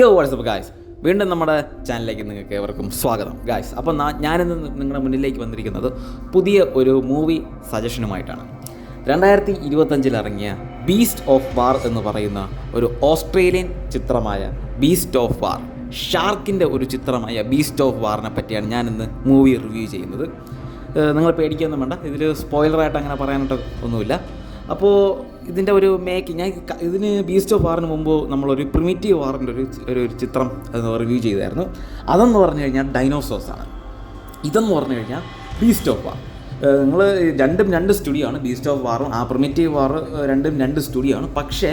യോ WhatsApp guys വീണ്ടും നമ്മുടെ ചാനലിലേക്ക് നിങ്ങൾക്ക് ഏവർക്കും സ്വാഗതം. ഗായ്സ് അപ്പോൾ ഞാനിന്ന് നിങ്ങളുടെ മുന്നിലേക്ക് വന്നിരിക്കുന്നത് പുതിയ ഒരു മൂവി സജഷനുമായിട്ടാണ് രണ്ടായിരത്തി ഇരുപത്തഞ്ചിൽ ഇറങ്ങിയ ബീസ്റ്റ് ഓഫ് വാർ എന്ന് പറയുന്ന ഒരു ഓസ്ട്രേലിയൻ ചിത്രമായ ബീസ്റ്റ് ഓഫ് വാർ ഷാർക്കിന്റെ ഒരു ചിത്രമായ ബീസ്റ്റ് ഓഫ് വാറിനെ പറ്റിയാണ് ഞാനിന്ന് മൂവി റിവ്യൂ ചെയ്യുന്നത്. നിങ്ങൾ പേടിക്കൊന്നും വേണ്ട. ഇതിൽ സ്പോയിലറായിട്ട് അങ്ങനെ പറയാനായിട്ട് ഒന്നുമില്ല. അപ്പോൾ ഇതിന്റെ ഒരു മേക്കിംഗ് ഞാൻ ഇതിന് ബീസ്റ്റ് ഓഫ് വാറിന് മുമ്പ് നമ്മളൊരു പ്രിമിറ്റീവ് വാറിന്റെ ഒരു ഒരു ചിത്രം റിവ്യൂ ചെയ്തായിരുന്നു. അതെന്ന് പറഞ്ഞു കഴിഞ്ഞാൽ ഡൈനോസോസാണ് ഇതെന്ന് പറഞ്ഞു കഴിഞ്ഞാൽ ബീസ്റ്റ് ഓഫ് വാർ നിങ്ങൾ രണ്ടും രണ്ട് സ്റ്റുഡിയോ ആണ്. ബീസ്റ്റ് ഓഫ് വാറും ആ പ്രിമിറ്റീവ് വാർ രണ്ടും രണ്ട് സ്റ്റുഡിയോ ആണ്. പക്ഷേ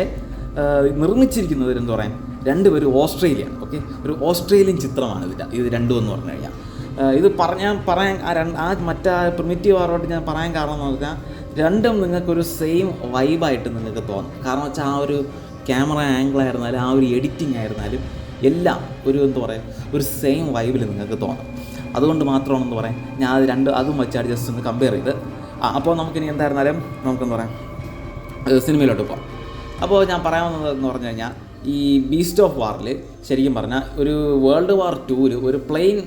നിർമ്മിച്ചിരിക്കുന്നത് എന്ത് പറയാൻ? രണ്ടുപേരും ഓസ്ട്രേലിയയാണ് ഓക്കെ ഒരു ഓസ്ട്രേലിയൻ ചിത്രമാണ് ഇതിന്റെ ഇത് രണ്ടും എന്ന് പറഞ്ഞു കഴിഞ്ഞാൽ. ഇത് പറഞ്ഞാൽ പറയാൻ ആ രണ്ട് ആ മറ്റേ പ്രിമിറ്റീവ് ആറോട്ട് ഞാൻ പറയാൻ കാരണം എന്ന് പറഞ്ഞാൽ രണ്ടും നിങ്ങൾക്കൊരു സെയിം വൈബായിട്ട് നിങ്ങൾക്ക് തോന്നും. കാരണം വെച്ചാൽ ആ ഒരു ക്യാമറ ആംഗിൾ ആയിരുന്നാലും ആ ഒരു എഡിറ്റിംഗ് ആയിരുന്നാലും എല്ലാം ഒരു എന്താ പറയുക ഒരു സെയിം വൈബിൽ നിങ്ങൾക്ക് തോന്നും. അതുകൊണ്ട് മാത്രമാണെന്ന് പറയാം ഞാൻ അത് രണ്ട് അതും വെച്ചാണ് ജസ്റ്റ് ഒന്ന് കമ്പയർ ചെയ്ത്. ആ അപ്പോൾ നമുക്കിനി എന്തായിരുന്നാലും നമുക്കെന്ന് പറയാം സിനിമയിലോട്ട് പോകാം അപ്പോൾ ഞാൻ പറയാവുന്നത് എന്ന് പറഞ്ഞു കഴിഞ്ഞാൽ ഈ ബീസ്റ്റ് ഓഫ് വാറിൽ ശരിക്കും പറഞ്ഞാൽ ഒരു വേൾഡ് വാർ ടൂവിൽ ഒരു പ്ലെയിൻ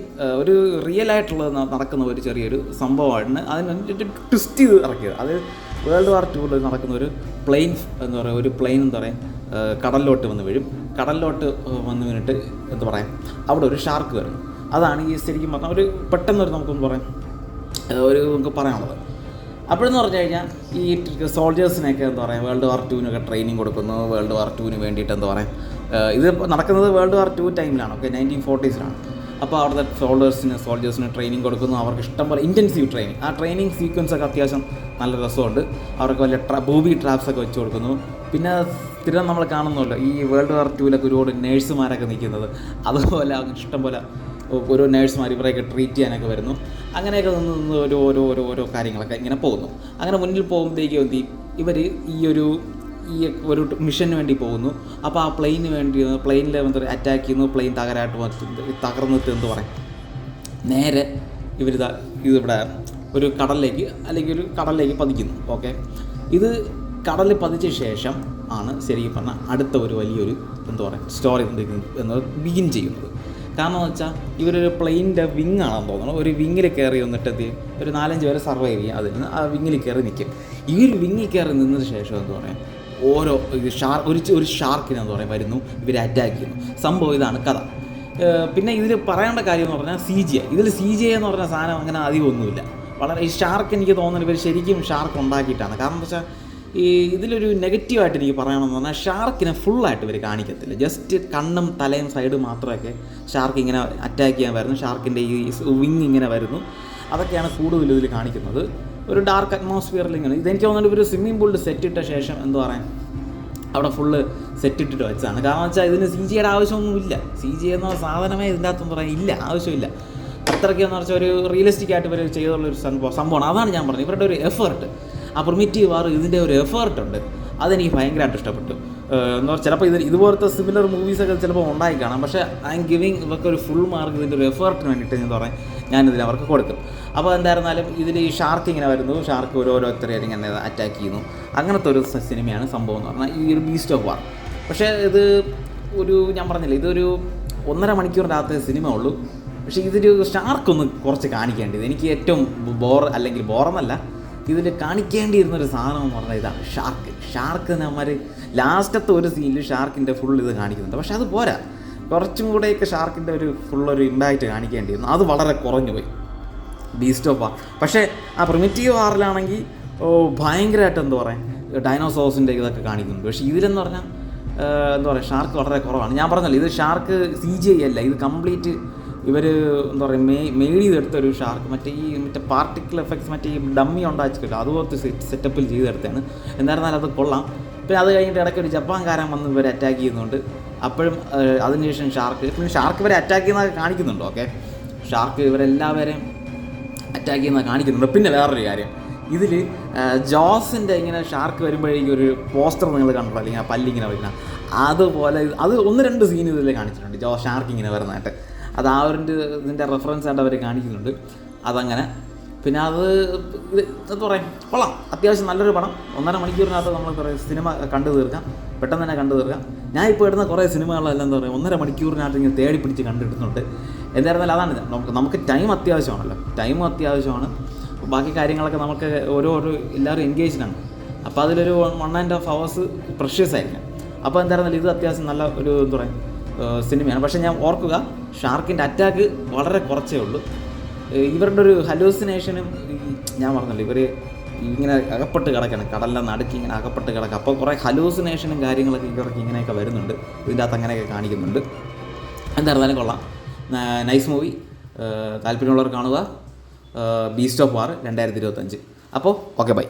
ഒരു റിയൽ ആയിട്ടുള്ള നടക്കുന്ന ഒരു ചെറിയൊരു സംഭവമാണ് അതിന് ട്വിസ്റ്റ് ചെയ്ത് ഇറക്കിയത്. അത് വേൾഡ് വാർ ടൂവിൽ നടക്കുന്ന ഒരു പ്ലെയിൻ എന്ന് പറയുക ഒരു പ്ലെയിൻ എന്താ പറയുക കടലിലോട്ട് വന്ന് വീഴും. കടലിലോട്ട് വന്ന് വീണിട്ട് എന്താ പറയുക അവിടെ ഒരു ഷാർക്ക് വരും അതാണ് ഈ ശരിക്കും പറഞ്ഞാൽ ഒരു പെട്ടെന്നൊരു നമുക്കൊന്ന് പറയാം ഒരു നമുക്ക് പറയാനുള്ളത്. അപ്പോഴെന്ന് പറഞ്ഞു കഴിഞ്ഞാൽ ഈ സോൾജേഴ്സിനൊക്കെ എന്താ പറയുക വേൾഡ് വാർ ടുവിനൊക്കെ ട്രെയിനിങ് കൊടുക്കുന്നു വേൾഡ് വാർ ടുവിന് വേണ്ടിയിട്ട് എന്താ പറയുക ഇത് നടക്കുന്നത് വേൾഡ് വാർ ടു ടൈമിലാണ് ഓക്കെ നയന്റീൻ ഫോർട്ടീസിലാണ് അപ്പോൾ അവിടുത്തെ സോൾജേഴ്സിന് സോൾജേഴ്സിന് ട്രെയിനിങ് കൊടുക്കുന്നു അവർക്ക് ഇഷ്ടം പോലെ ഇന്റൻസീവ് ട്രെയിനിങ് ആ ട്രെയിനിങ് സീക്വൻസ് ഒക്കെ അത്യാവശ്യം നല്ല രസമുണ്ട്. അവർക്ക് വലിയ ട്രാ ബൂബി ട്രാപ്സ് ഒക്കെ വെച്ച് കൊടുക്കുന്നു. പിന്നെ സ്ഥിരം നമ്മൾ കാണുന്നുമല്ലോ ഈ വേൾഡ് വാർ ടുവിലൊക്കെ ഒരുപാട് നേഴ്സുമാരൊക്കെ നിൽക്കുന്നത്. അതുപോലെ ഇഷ്ടംപോലെ ഓരോ നേഴ്സുമാർ ഇവരെയൊക്കെ ട്രീറ്റ് ചെയ്യാനൊക്കെ വരുന്നു. അങ്ങനെയൊക്കെ നിന്ന് നിന്ന് ഓരോ ഓരോ ഓരോ ഓരോ കാര്യങ്ങളൊക്കെ ഇങ്ങനെ പോകുന്നു. അങ്ങനെ മുന്നിൽ പോകുമ്പോഴത്തേക്കും എന്ത് ഇവർ ഈ ഒരു ഈ ഒരു മിഷന് വേണ്ടി പോകുന്നു. അപ്പോൾ ആ പ്ലെയിന് വേണ്ടി പ്ലെയിനിൽ എന്താ അറ്റാക്ക് ചെയ്യുന്നു. പ്ലെയിൻ തകരായിട്ട് തകർന്നിട്ട് എന്ത് പറയും. നേരെ ഇവർ ഇതിവിടെ ഒരു കടലിലേക്ക് അല്ലെങ്കിൽ ഒരു കടലിലേക്ക് പതിക്കുന്നു. ഓക്കെ ഇത് കടലിൽ പതിച്ച ശേഷം ആണ് ശരിക്കും പറഞ്ഞാൽ അടുത്ത ഒരു വലിയൊരു എന്താ പറയുക സ്റ്റോറി എന്നത് ബിഗിൻ ചെയ്യുന്നത്. കാരണം വെച്ചാൽ ഇവരൊരു പ്ലെയിനിന്റെ വിങ് ആണെന്ന് തോന്നുന്നു. ഒരു വിങ്ങിൽ കയറി വന്നിട്ട് ചെയ്യും? ഒരു നാലഞ്ച് പേരെ സർവൈവ് ചെയ്യും. അതിൽ നിന്ന് ആ വിങ്ങിൽ കയറി നിൽക്കും ഈ ഒരു വിങ്ങിൽ കയറി നിന്നതിന് ശേഷം എന്ന് പറയാം? ഓരോ ഷാർ ഒരു ഒരു ഷാർക്കിനെ എന്താ പറയുക വരുന്നു. ഇവർ അറ്റാക്ക് ചെയ്യുന്നു. സംഭവം ഇതാണ് കഥ. പിന്നെ ഇതിൽ പറയേണ്ട കാര്യം എന്ന് പറഞ്ഞാൽ സി ജി ഇതിൽ സി ജി എന്ന് പറഞ്ഞ സാധനം അങ്ങനെ അധികം ഒന്നുമില്ല വളരെ ഈ ഷാർക്ക് എനിക്ക് തോന്നുന്നത് ഇവർ ശരിക്കും ഷാർക്ക് ഉണ്ടാക്കിയിട്ടാണ്. കാരണം എന്താ വെച്ചാൽ ഈ ഇതിലൊരു നെഗറ്റീവായിട്ട് എനിക്ക് പറയണമെന്ന് പറഞ്ഞാൽ ഷാർക്കിനെ ഫുള്ളായിട്ട് ഇവർ കാണിക്കത്തില്ല. ജസ്റ്റ് കണ്ണും തലയും സൈഡും മാത്രമൊക്കെ ഷാർക്ക് ഇങ്ങനെ അറ്റാക്ക് ചെയ്യാൻ വരുന്നു. ഷാർക്കിന്റെ ഈ വിങ് ഇങ്ങനെ വരുന്നു. അതൊക്കെയാണ് കൂടുതൽ ഇതിൽ കാണിക്കുന്നത്. ഒരു ഡാർക്ക് അറ്റ്മോസ്ഫിയറിൽ ഇങ്ങനെ. ഇതെനിക്ക് തോന്നുന്നത് ഒരു സ്വിമ്മിംഗ് പൂളിൽ സെറ്റ് ഇട്ട ശേഷം എന്ന് പറയാൻ? അവിടെ ഫുള്ള് സെറ്റ് ഇട്ടിട്ട് വെച്ചതാണ്. കാരണം വെച്ചാൽ ഇതിന് സി ജിയുടെ ആവശ്യമൊന്നുമില്ല സി ജി എന്ന സാധനമേ ഇതിന്റെ അകത്തൊന്നും പറയാൻ ഇല്ല. ആവശ്യമില്ല. അത്രയ്ക്കെന്ന് വെച്ചാൽ ഒരു റിയലിസ്റ്റിക് ആയിട്ട് ഇവർ ചെയ്തുള്ള ഒരു സംഭവം സംഭവമാണ്. അതാണ് ഞാൻ പറഞ്ഞത്. ഇവരുടെ ഒരു എഫേർട്ട് ആ പ്രിമിറ്റീവ് വാർ ഇതിന്റെ ഒരു എഫേർട്ട് ഉണ്ട്. അതെനിക്ക് ഭയങ്കരമായിട്ട് ഇഷ്ടപ്പെട്ടു. എന്ന് പറഞ്ഞാൽ ചിലപ്പോൾ ഇത് ഇതുപോലത്തെ സിമിലർ മൂവീസൊക്കെ ചിലപ്പോൾ ഉണ്ടായി കാണാം. പക്ഷേ ഐ എം ഗിവിങ് ഇവർക്ക് ഒരു ഫുൾ മാർക്ക് ഇതിന്റെ ഒരു എഫേർട്ടിന് വേണ്ടിയിട്ട് ഞാൻ പറയാം. ഞാനിതിൽ അവർക്ക് കൊടുക്കും. അപ്പോൾ എന്തായിരുന്നാലും ഇതിൽ ഈ ഷാർക്ക് ഇങ്ങനെ വരുന്നു. ഷാർക്ക് ഓരോരുത്തരെ ഇങ്ങനെ അറ്റാക്ക് ചെയ്യുന്നു. അങ്ങനത്തെ ഒരു സിനിമയാണ് സംഭവം എന്ന് പറഞ്ഞാൽ ഈ ഒരു ബീസ്റ്റ് ഓഫ് വാർ പക്ഷേ ഇത് ഒരു ഞാൻ പറഞ്ഞില്ല ഇതൊരു ഒന്നര മണിക്കൂറിനകത്ത് സിനിമ ഉള്ളൂ. പക്ഷേ ഇതൊരു ഷാർക്കൊന്ന് കുറച്ച് കാണിക്കേണ്ടത് എനിക്ക് ഏറ്റവും ബോർ അല്ലെങ്കിൽ ബോറെന്നല്ല ഇതിൽ കാണിക്കേണ്ടിയിരുന്നൊരു സാധനം എന്ന് പറഞ്ഞാൽ ഇതാണ് ഷാർക്ക് ഷാർക്ക് നമ്മൾ ലാസ്റ്റത്തെ ഒരു സീനിൽ ഷാർക്കിന്റെ ഫുൾ ഇത് കാണിക്കുന്നുണ്ട്. പക്ഷേ അത് പോരാ. കുറച്ചും കൂടെയൊക്കെ ഷാർക്കിന്റെ ഒരു ഫുൾ ഒരു ഇമ്പാക്റ്റ് കാണിക്കേണ്ടിയിരുന്നു. അത് വളരെ കുറഞ്ഞു പോയി. ബീസ്റ്റ് ഓഫ് വാർ പക്ഷേ ആ പ്രിമിറ്റീവ് വാറിലാണെങ്കിൽ ഭയങ്കരമായിട്ട് എന്താ പറയുക ഡൈനോസോസിന്റെ ഇതൊക്കെ കാണിക്കുന്നുണ്ട്. പക്ഷേ ഇതിലെന്ന് പറഞ്ഞാൽ എന്താ പറയുക ഷാർക്ക് വളരെ കുറവാണ്. ഞാൻ പറഞ്ഞല്ലോ ഇത് ഷാർക്ക് സി ജി ഐ അല്ല. ഇത് കംപ്ലീറ്റ് ഇവർ എന്താ പറയുക മേ മെയ്ഡ് ചെയ്തെടുത്ത ഒരു ഷാർക്ക് മറ്റേ ഈ മറ്റേ പാർട്ടിക്കിൾ എഫക്ട്സ് മറ്റേ ഈ ഡമ്മി ഉണ്ടാക്കില്ല അതുപോലത്തെ സെറ്റപ്പിൽ ചെയ്തെടുത്താണ് എന്നായിരുന്നാലും അത് കൊള്ളാം. പിന്നെ അത് കഴിഞ്ഞിട്ട് ഇടയ്ക്ക് ഒരു ജപ്പാൻകാരൻ വന്ന് ഇവരെ അറ്റാക്ക് ചെയ്യുന്നുണ്ട്. അപ്പോഴും അതിനുശേഷം ഷാർക്ക് പിന്നെ ഷാർക്ക് ഇവരെ അറ്റാക്ക് ചെയ്യുന്നതൊക്കെ കാണിക്കുന്നുണ്ട്? ഓക്കെ. ഷാർക്ക് ഇവരെല്ലാവരെയും അറ്റാക്ക് ചെയ്യുന്നത് കാണിക്കുന്നുണ്ട്. പിന്നെ വേറൊരു കാര്യം. ഇതിൽ ജോസിന്റെ ഇങ്ങനെ ഷാർക്ക് വരുമ്പോഴേക്കും ഒരു പോസ്റ്റർ നിങ്ങൾ കണ്ടോ അല്ലെങ്കിൽ ആ പല്ലിങ്ങനെ വരുന്ന. അതുപോലെ അത് ഒന്ന് രണ്ട് സീൻ ഇതിൽ കാണിച്ചിട്ടുണ്ട്. ജോ ഷാർക്ക് ഇങ്ങനെ വരുന്നതായിട്ട്. അത് ആ ഒരു ഇതിന്റെ റെഫറൻസ് ആയിട്ട് അവർ കാണിക്കുന്നുണ്ട്. അതങ്ങനെ. പിന്നെ അത് ഇത് എന്താ പറയുക കൊള്ളാം. അത്യാവശ്യം നല്ലൊരു പടം. ഒന്നര മണിക്കൂറിനകത്ത് നമ്മൾ കുറേ സിനിമ കണ്ടു തീർക്കാം. പെട്ടെന്ന് തന്നെ കണ്ടു തീർക്കാം. ഞാൻ ഇപ്പോൾ ഇടുന്ന കുറേ സിനിമകളെല്ലാം എന്താ പറയുക ഒന്നര മണിക്കൂറിനകത്ത് ഇങ്ങനെ തേടി പിടിച്ച് കണ്ടിടുന്നുണ്ട്. എന്തായിരുന്നാലും അതാണ് നമുക്ക് നമുക്ക് ടൈം അത്യാവശ്യമാണല്ലോ. ടൈമും അത്യാവശ്യമാണ്. ബാക്കി കാര്യങ്ങളൊക്കെ നമുക്ക് ഓരോ ഓരോ എല്ലാവരും എൻഗേജ്ഡാണ് അപ്പോൾ അതിലൊരു one and half hours precious ആയിരിക്കും. അപ്പോൾ എന്തായിരുന്നാലും ഇത് അത്യാവശ്യം നല്ല ഒരു എന്താ പറയുക സിനിമയാണ്. പക്ഷേ ഞാൻ ഓർക്കുക ഷാർക്കിന്റെ അറ്റാക്ക് വളരെ കുറച്ചേ ഉള്ളൂ. ഇവരുടെ ഒരു ഹലൂസിനേഷനും ഞാൻ പറഞ്ഞല്ലോ ഇവർ ഇങ്ങനെ അകപ്പെട്ട് കിടക്കണം കടലിന്റെ നടുക്ക് ഇങ്ങനെ അകപ്പെട്ട് കിടക്കുക അപ്പോൾ കുറേ ഹലൂസിനേഷനും കാര്യങ്ങളൊക്കെ ഇവർക്ക് ഇങ്ങനെയൊക്കെ വരുന്നുണ്ട്. ഇതിന്റെ അകത്ത് അങ്ങനെയൊക്കെ കാണിക്കുന്നുണ്ട്. എന്തായിരുന്നാലും കൊള്ളാം. നൈസ് മൂവി താല്പര്യമുള്ളവർ കാണുക. ബീസ്റ്റ് ഓഫ് വാർ രണ്ടായിരത്തി ഇരുപത്തഞ്ച്. അപ്പോൾ ഓക്കെ ബൈ